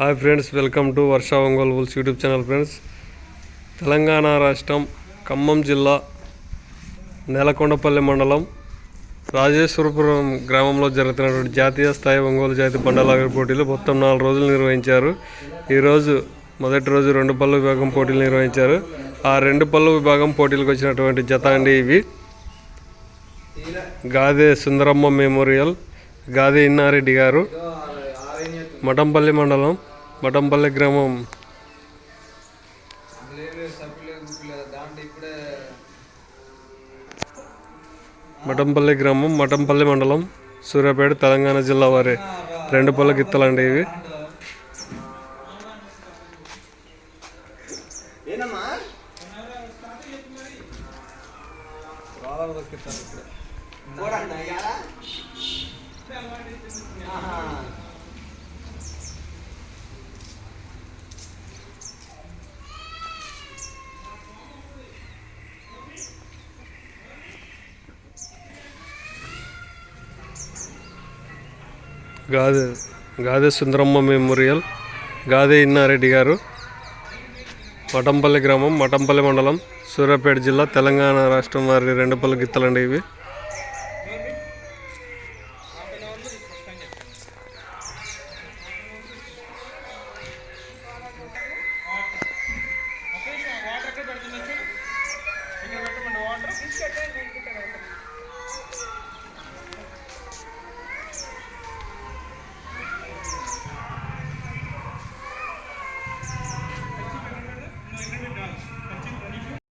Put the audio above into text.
Hi friends welcome to Varsha Ongole bulls YouTube channel friends Telangana రాష్ట్రం ఖమ్మం జిల్లా నేలకొండపల్లి మండలం రాజేశ్వరపురం గ్రామంలో జరుగుతున్నటువంటి జాతీయ స్థాయి ఒంగోలు జాతి బండలాగర్ పోటీలు మొత్తం నాలుగు రోజులు నిర్వహించారు. ఈరోజు మొదటి రోజు రెండు పళ్ళు విభాగం పోటీలు నిర్వహించారు. ఆ రెండు పళ్ళు విభాగం పోటీలకు వచ్చినటువంటి జత అండి ఇవి. గాదే సుందరమ్మ మెమోరియల్ గాదే ఇన్నారెడ్డి గారు. మఠంపల్లి మండలం మఠంపల్లి గ్రామం. మఠంపల్లి గ్రామం మఠంపల్లి మండలం సూర్యాపేట తెలంగాణ జిల్లా వారి రెండు పళ్ళ గిత్తలండి ఇవి. గాదే గాదె సుందరమ్మ మెమోరియల్. గాదే ఇన్నారెడ్డి గారు. మఠంపల్లి గ్రామం మఠంపల్లి మండలం సూర్యాపేట జిల్లా తెలంగాణ రాష్ట్రం వారి రెండు పళ్ళు గిత్తలండి ఇవి.